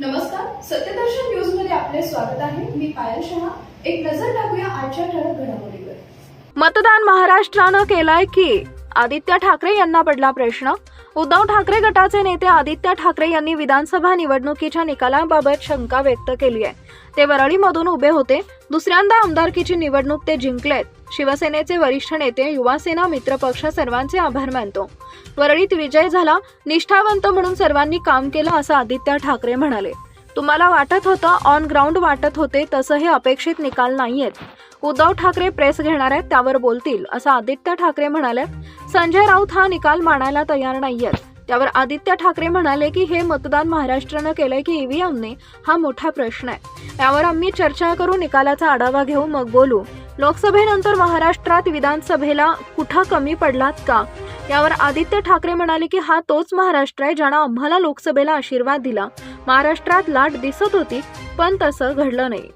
नमस्कार सत्यदर्शन न्यूजमध्ये आपले स्वागत आहे. मी पायल शहा. एक नजर टाकूया आजच्या ठळक घडामोडीवर. मतदान महाराष्ट्रानं केलाय की? आदित्य ठाकरे यांना पडला प्रश्न. उद्धव ठाकरे गटाचे नेते आदित्य ठाकरे यांनी विधानसभा निवडणुकीच्या निकालाबाबत शंका व्यक्त केली आहे. ते वरळीमधून उभे होते. दुसऱ्यांदा आमदारकीची निवडणूक ते जिंकलेत. शिवसेनेचे वरिष्ठ नेते युवासेना मित्रपक्ष सर्वांचे आभार मानतो. वरळीत विजय झाला. निष्ठावंत म्हणून सर्वांनी काम केलं असं आदित्य ठाकरे म्हणाले. तुम्हाला वाटत होतं ऑन ग्राउंड वाटत होते तसं हे अपेक्षित निकाल नाहीयेत. उद्धव ठाकरे प्रेस घेणार आहेत त्यावर बोलतील असं आदित्य ठाकरे म्हणाले. संजय राऊत हा निकाल मानायला तयार नाहीयेत. त्यावर आदित्य ठाकरे म्हणाले की हे मतदान महाराष्ट्रानं केलंय की ईव्हीएमने हा मोठा प्रश्न आहे. यावर आम्ही चर्चा करू निकालाचा आढावा घेऊ मग बोलू. लोकसभेनंतर महाराष्ट्रात विधानसभेला कुठं कमी पडलात का? यावर आदित्य ठाकरे म्हणाले की हा तोच महाराष्ट्र आहे ज्यानं आम्हाला लोकसभेला आशीर्वाद दिला. महाराष्ट्रात लाट दिसत होती पण तसं घडलं नाही.